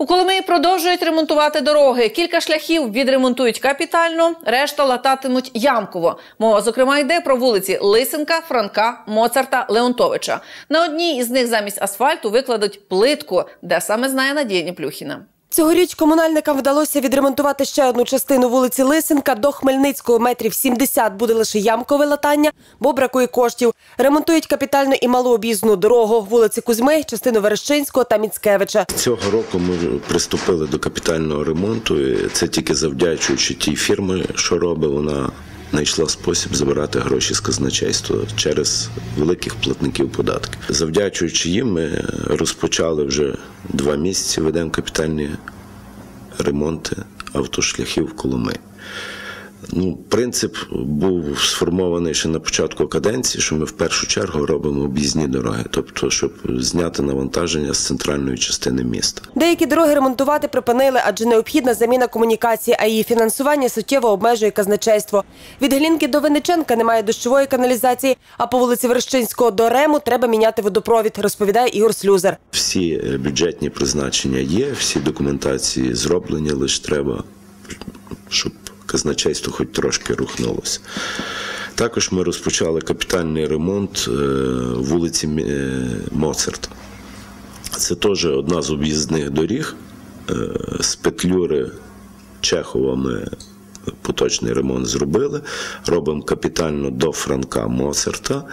У Коломиї продовжують ремонтувати дороги. Кілька шляхів відремонтують капітально, решта лататимуть ямково. Мова зокрема йде про вулиці Лисенка, Франка, Моцарта, Леонтовича. На одній із них замість асфальту викладуть плитку, де саме знає Надія Ніплюхіна. Цьогоріч комунальникам вдалося відремонтувати ще одну частину вулиці Лисенка. До Хмельницького метрів 70 буде лише ямкове латання, бо бракує коштів. Ремонтують капітально і малу об'їзну дорогу вулиці Кузьми, частину Верещинського та Міцкевича. Цього року ми приступили до капітального ремонту. Це тільки завдячуючи тій фірмі, що робить, вона знайшла спосіб забирати гроші з казначейства через великих платників податків. Завдячуючи їм, ми розпочали вже два місяці. Ведемо капітальні ремонти автошляхів Коломи. Ну, принцип був сформований ще на початку каденції, що ми в першу чергу робимо об'їзні дороги, тобто, щоб зняти навантаження з центральної частини міста. Деякі дороги ремонтувати припинили, адже необхідна заміна комунікації, а її фінансування суттєво обмежує казначейство. Від Глінки до Винниченка немає дощової каналізації, а по вулиці Верещинського до Рему треба міняти водопровід, розповідає Ігор Слюзер. Всі е, бюджетні призначення є, всі документації зроблені, лише треба, щоб казначейство хоч трошки рухнулося. Також ми розпочали капітальний ремонт е, вулиці е, Моцарта. Це теж одна з об'їзних доріг. Е, З Петлюри Чехова ми поточний ремонт зробили. Робимо капітально до Франка Моцарта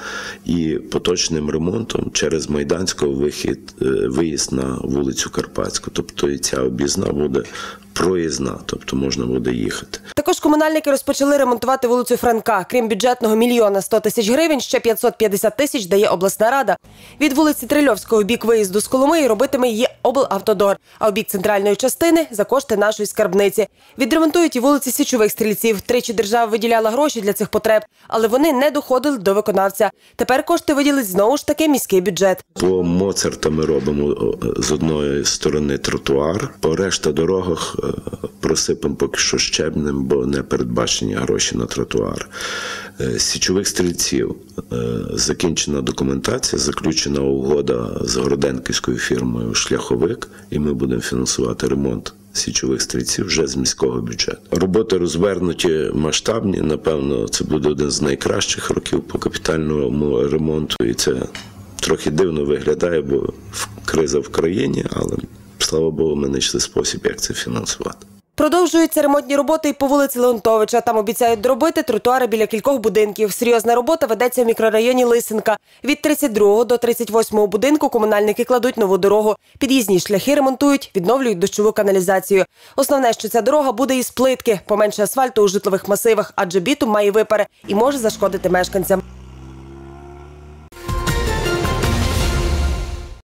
і поточним ремонтом через Майданського вихід, виїзд на вулицю Карпатську. Тобто і ця об'їзна буде проїзна, тобто можна буде їхати. Комунальники розпочали ремонтувати вулицю Франка. Крім бюджетного мільйона 100 тисяч гривень, ще 550 тисяч дає обласна рада. Від вулиці Трильовського бік виїзду з Коломиї робитиме її облавтодор, а в бік центральної частини за кошти нашої скарбниці. Відремонтують і вулиці Січових стрільців. Тричі держава виділяла гроші для цих потреб, але вони не доходили до виконавця. Тепер кошти виділить знову ж таки міський бюджет. По Моцарта ми робимо з одної сторони тротуар, по решта дорогах е, просипемо поки що щебнем, бо не передбачені гроші на тротуар. Е, Січових стрільців е, закінчена документація, заключена угода з Городенківською фірмою Шляховик, і ми будемо фінансувати ремонт. Січових стрільців вже з міського бюджету. Роботи розвернуті масштабні. Напевно, це буде один з найкращих років по капітальному ремонту, і це трохи дивно виглядає, бо криза в країні, але слава Богу, ми знайшли спосіб, як це фінансувати. Продовжуються ремонтні роботи і по вулиці Леонтовича. Там обіцяють доробити тротуари біля кількох будинків. Серйозна робота ведеться в мікрорайоні Лисенка. Від 32 до 38 будинку комунальники кладуть нову дорогу. Під'їзні шляхи ремонтують, відновлюють дощову каналізацію. Основне, що ця дорога буде із плитки, поменше асфальту у житлових масивах, адже бітум має випари і може зашкодити мешканцям.